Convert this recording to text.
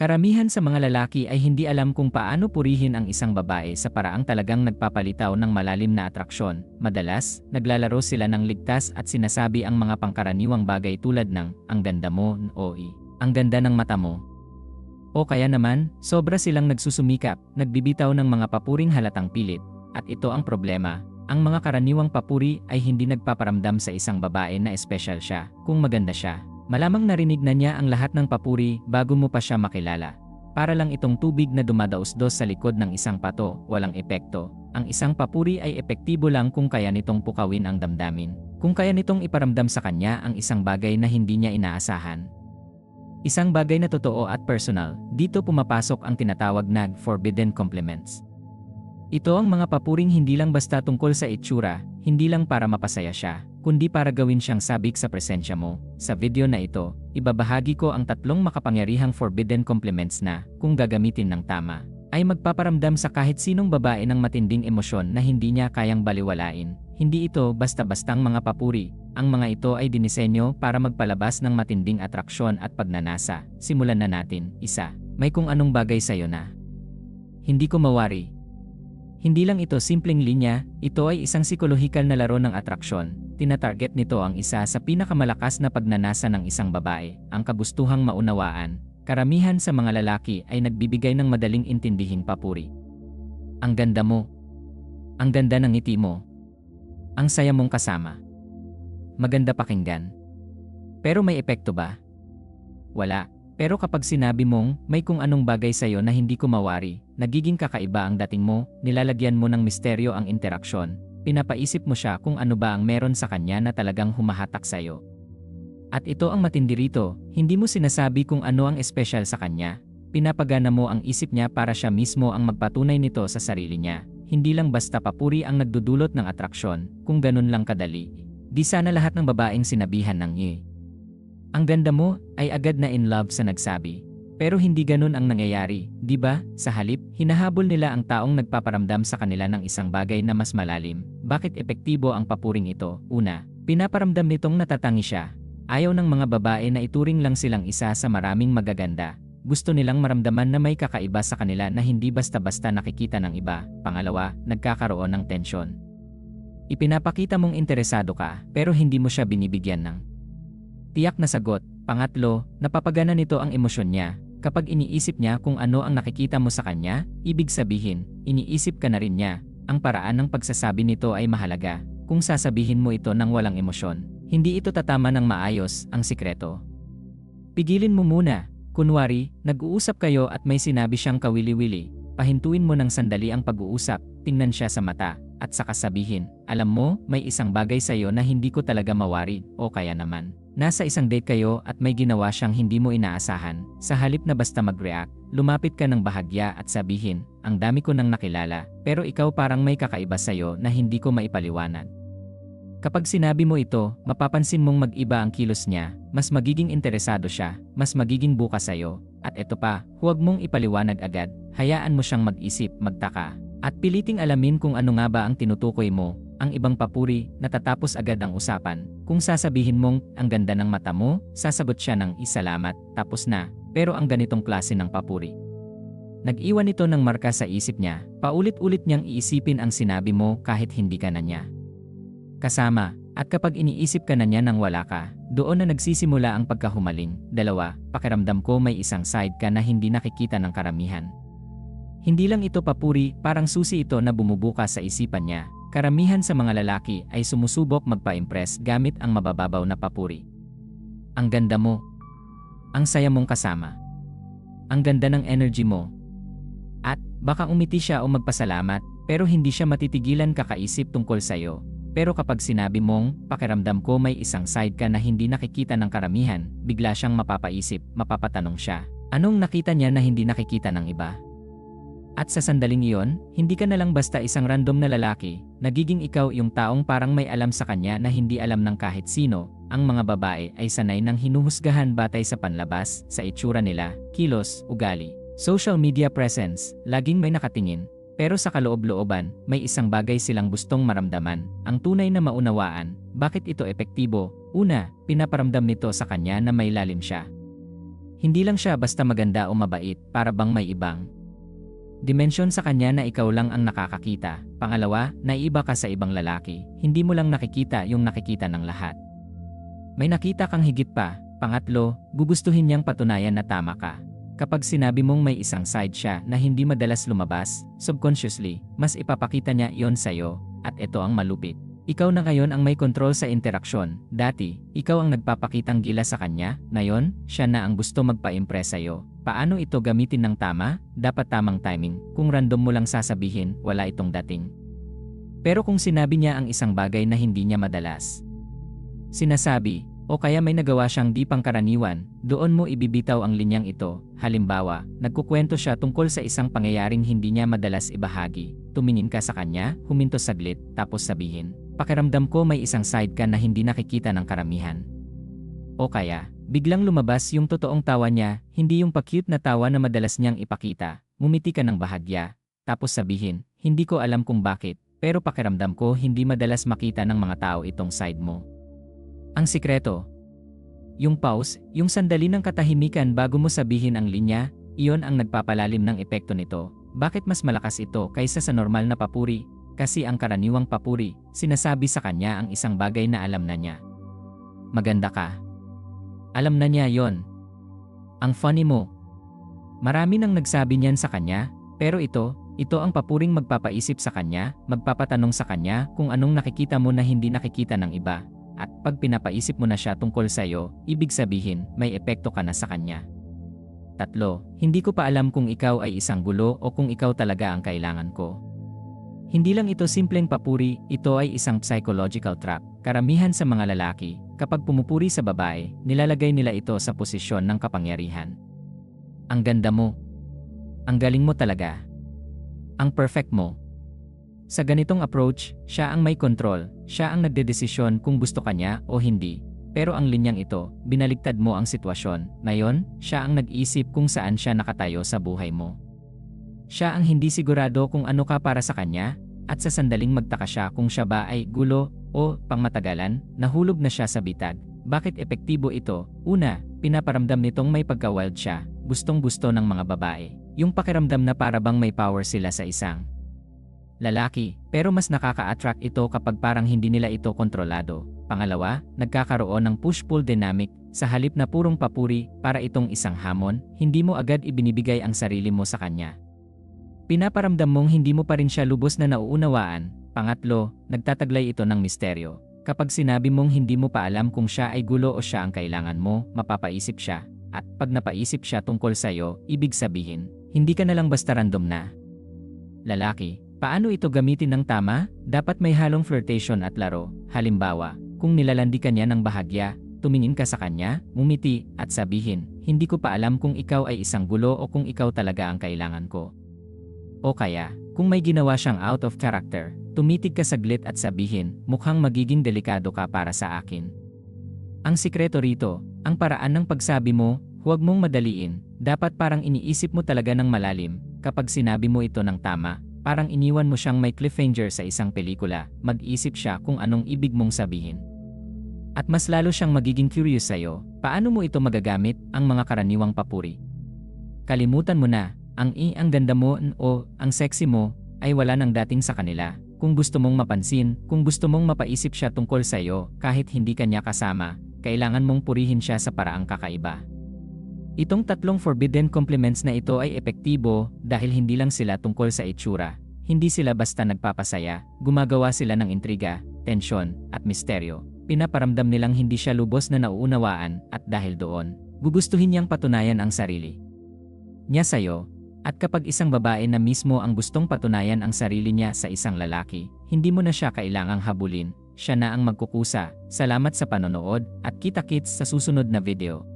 Karamihan sa mga lalaki ay hindi alam kung paano purihin ang isang babae sa paraang talagang nagpapalitaw ng malalim na atraksyon. Madalas, naglalaro sila ng ligtas at sinasabi ang mga pangkaraniwang bagay tulad ng, ang ganda mo, o i, ang ganda ng mata mo. O kaya naman, sobra silang nagsusumikap, nagbibitaw ng mga papuring halatang pilit. At ito ang problema, ang mga karaniwang papuri ay hindi nagpaparamdam sa isang babae na espesyal siya, kung maganda siya. Malamang narinig na niya ang lahat ng papuri bago mo pa siya makilala. Para lang itong tubig na dumadaos-dos sa likod ng isang pato, walang epekto. Ang isang papuri ay epektibo lang kung kaya nitong pukawin ang damdamin. Kung kaya nitong iparamdam sa kanya ang isang bagay na hindi niya inaasahan. Isang bagay na totoo at personal, dito pumapasok ang tinatawag na forbidden compliments. Ito ang mga papuring hindi lang basta tungkol sa itsura, hindi lang para mapasaya siya, kundi para gawin siyang sabik sa presensya mo. Sa video na ito, ibabahagi ko ang tatlong makapangyarihang forbidden compliments na, kung gagamitin ng tama, ay magpaparamdam sa kahit sinong babae ng matinding emosyon na hindi niya kayang baliwalain. Hindi ito basta-bastang mga papuri. Ang mga ito ay dinisenyo para magpalabas ng matinding atraksyon at pagnanasa. Simulan na natin. Isa, may kung anong bagay sa'yo na. Hindi ko mawari, hindi lang ito simpleng linya, ito ay isang psikolohikal na laro ng atraksyon. Tinatarget nito ang isa sa pinakamalakas na pagnanasa ng isang babae, ang kabustuhang maunawaan. Karamihan sa mga lalaki ay nagbibigay ng madaling intindihing papuri. Ang ganda mo. Ang ganda ng ngiti mo. Ang saya mong kasama. Maganda pakinggan. Pero may epekto ba? Wala. Pero kapag sinabi mong may kung anong bagay sa'yo na hindi ko mawari, nagiging kakaiba ang dating mo, nilalagyan mo ng misteryo ang interaksyon, pinapaisip mo siya kung ano ba ang meron sa kanya na talagang humahatak sa'yo. At ito ang matindi rito, hindi mo sinasabi kung ano ang espesyal sa kanya, pinapagana mo ang isip niya para siya mismo ang magpatunay nito sa sarili niya. Hindi lang basta papuri ang nagdudulot ng atraksyon, kung ganun lang kadali. Di sana lahat ng babaeng sinabihan ng ye. Ang ganda mo ay agad na in love sa nagsabi. Pero hindi ganun ang nangyayari, di ba? Sa halip, hinahabol nila ang taong nagpaparamdam sa kanila ng isang bagay na mas malalim. Bakit epektibo ang papuring ito? Una, pinaparamdam nitong natatangi siya. Ayaw ng mga babae na ituring lang silang isa sa maraming magaganda. Gusto nilang maramdaman na may kakaiba sa kanila na hindi basta-basta nakikita ng iba. Pangalawa, nagkakaroon ng tensyon. Ipinapakita mong interesado ka, pero hindi mo siya binibigyan ng Tiyak na sagot. Pangatlo, napapagana nito ang emosyon niya. Kapag iniisip niya kung ano ang nakikita mo sa kanya, ibig sabihin, iniisip ka na rin niya. Ang paraan ng pagsasabi nito ay mahalaga. Kung sasabihin mo ito ng walang emosyon, hindi ito tatama ng maayos ang sikreto. Pigilin mo muna. Kunwari, nag-uusap kayo at may sinabi siyang kawili-wili. Pahintuin mo ng sandali ang pag-uusap, tingnan siya sa mata, at saka sabihin, alam mo, may isang bagay sa iyo na hindi ko talaga mawari, o kaya naman, Nasa isang date kayo at may ginawa siyang hindi mo inaasahan, sa halip na basta mag-react, lumapit ka ng bahagya at sabihin, ang dami ko nang nakilala, pero ikaw parang may kakaiba sa'yo na hindi ko maipaliwanag. Kapag sinabi mo ito, mapapansin mong mag-iba ang kilos niya, mas magiging interesado siya, mas magiging bukas sa'yo, at ito pa, huwag mong ipaliwanag agad, hayaan mo siyang mag-isip, magtaka, at piliting alamin kung ano nga ba ang tinutukoy mo, ang ibang papuri, natatapos agad ang usapan. Kung sasabihin mong, ang ganda ng mata mo, sasagot siya ng isalamat, tapos na. Pero ang ganitong klase ng papuri. Nag-iwan ito ng marka sa isip niya, paulit-ulit niyang iisipin ang sinabi mo kahit hindi ka na niya. Kasama, at kapag iniisip ka na niya nang wala ka, doon na nagsisimula ang pagkahumaling. Dalawa, pakiramdam ko may isang side ka na hindi nakikita ng karamihan. Hindi lang ito papuri, parang susi ito na bumubukas sa isipan niya, Karamihan sa mga lalaki ay sumusubok magpa-impress gamit ang mabababaw na papuri. Ang ganda mo. Ang saya mong kasama. Ang ganda ng energy mo. At baka umiti siya o magpasalamat pero hindi siya matitigilan kakaisip tungkol sa iyo. Pero kapag sinabi mong, pakiramdam ko may isang side ka na hindi nakikita ng karamihan, bigla siyang mapapaisip, mapapatanong siya. Anong nakita niya na hindi nakikita ng iba? At sa sandaling iyon, hindi ka na lang basta isang random na lalaki, nagiging ikaw yung taong parang may alam sa kanya na hindi alam ng kahit sino. Ang mga babae ay sanay ng hinuhusgahan batay sa panlabas, sa itsura nila, kilos, ugali, social media presence, laging may nakatingin. Pero sa kaloob-looban, may isang bagay silang gustong maramdaman, ang tunay na maunawaan. Bakit ito epektibo? Una, pinaparamdam nito sa kanya na may lalim siya. Hindi lang siya basta maganda o mabait, para bang may ibang dimensyon sa kanya na ikaw lang ang nakakakita. Pangalawa, naiiba ka sa ibang lalaki. Hindi mo lang nakikita yung nakikita ng lahat. May nakita kang higit pa. Pangatlo, gugustuhin niyang patunayan na tama ka. Kapag sinabi mong may isang side siya na hindi madalas lumabas, subconsciously, mas ipapakita niya iyon sa'yo, at ito ang malupit. Ikaw na ngayon ang may kontrol sa interaksyon. Dati, ikaw ang nagpapakitang gila sa kanya. Ngayon, siya na ang gusto magpa-impress sa'yo. Paano ito gamitin ng tama? Dapat tamang timing. Kung random mo lang sasabihin, wala itong dating. Pero kung sinabi niya ang isang bagay na hindi niya madalas, sinasabi, o kaya may nagawa siyang di pangkaraniwan, doon mo ibibitaw ang linyang ito. Halimbawa, nagkukwento siya tungkol sa isang pangyayaring hindi niya madalas ibahagi. Tumingin ka sa kanya, huminto saglit, tapos sabihin, pakiramdam ko may isang side ka na hindi nakikita ng karamihan. O kaya, biglang lumabas yung totoong tawa niya, hindi yung pa-cute na tawa na madalas niyang ipakita. Ngumiti ka ng bahagya, tapos sabihin, hindi ko alam kung bakit, pero pakiramdam ko hindi madalas makita ng mga tao itong side mo. Ang sikreto. Yung pause, yung sandali ng katahimikan bago mo sabihin ang linya, iyon ang nagpapalalim ng epekto nito. Bakit mas malakas ito kaysa sa normal na papuri? Kasi ang karaniwang papuri, sinasabi sa kanya ang isang bagay na alam na niya. Maganda ka. Alam na niya yon. Ang funny mo. Marami nang nagsabi niyan sa kanya, pero ito, ito ang papuring magpapaisip sa kanya, magpapatanong sa kanya kung anong nakikita mo na hindi nakikita ng iba, at pag pinapaisip mo na siya tungkol sa iyo, ibig sabihin, may epekto ka na sa kanya. Tatlo, hindi ko pa alam kung ikaw ay isang gulo o kung ikaw talaga ang kailangan ko. Hindi lang ito simpleng papuri, ito ay isang psychological trap. Karamihan sa mga lalaki, kapag pumupuri sa babae, nilalagay nila ito sa posisyon ng kapangyarihan. Ang ganda mo. Ang galing mo talaga. Ang perfect mo. Sa ganitong approach, siya ang may control, siya ang nagdedesisyon kung gusto kanya o hindi. Pero ang linyang ito, binaligtad mo ang sitwasyon. Ngayon, siya ang nag-isip kung saan siya nakatayo sa buhay mo. Siya ang hindi sigurado kung ano ka para sa kanya, at sa sandaling magtaka siya kung siya ba ay gulo o pangmatagalan, nahulog na siya sa bitag. Bakit epektibo ito? Una, pinaparamdam nitong may pagka-wild siya, gustong gusto ng mga babae. Yung pakiramdam na para bang may power sila sa isang lalaki, pero mas nakaka-attract ito kapag parang hindi nila ito kontrolado. Pangalawa, nagkakaroon ng push-pull dynamic sa halip na purong papuri para itong isang hamon, hindi mo agad ibinibigay ang sarili mo sa kanya. Pinaparamdam mong hindi mo pa rin siya lubos na nauunawaan. Pangatlo, nagtataglay ito ng misteryo. Kapag sinabi mong hindi mo pa alam kung siya ay gulo o siya ang kailangan mo, mapapaisip siya. At pag napaisip siya tungkol sa iyo, ibig sabihin, hindi ka na lang basta random na. Lalaki, Paano ito gamitin ng tama? Dapat may halong flirtation at laro. Halimbawa, kung nilalandi ka niya ng bahagya, tumingin ka sa kanya, mumiti, at sabihin, hindi ko pa alam kung ikaw ay isang gulo o kung ikaw talaga ang kailangan ko. O kaya, kung may ginawa siyang out of character, tumitig ka saglit at sabihin, mukhang magiging delikado ka para sa akin. Ang sikreto rito, ang paraan ng pagsabi mo, huwag mong madaliin, dapat parang iniisip mo talaga ng malalim, kapag sinabi mo ito ng tama, Parang iniwan mo siyang may cliffhanger sa isang pelikula, mag-isip siya kung anong ibig mong sabihin. At mas lalo siyang magiging curious sa'yo, paano mo ito magagamit, ang mga karaniwang papuri. Kalimutan mo na, ang i ang ganda mo o ang sexy mo ay wala nang dating sa kanila. Kung gusto mong mapansin, kung gusto mong mapaisip siya tungkol sa iyo, kahit hindi kanya kasama, kailangan mong purihin siya sa paraang kakaiba. Itong tatlong forbidden compliments na ito ay epektibo dahil hindi lang sila tungkol sa itsura. Hindi sila basta nagpapasaya, gumagawa sila ng intriga, tensyon, at misteryo. Pinaparamdam nilang hindi siya lubos na nauunawaan at dahil doon, gugustuhin niyang patunayan ang sarili niya sa'yo. At kapag isang babae na mismo ang gustong patunayan ang sarili niya sa isang lalaki, hindi mo na siya kailangang habulin, siya na ang magkukusa. Salamat sa panonood at kita-kits sa susunod na video.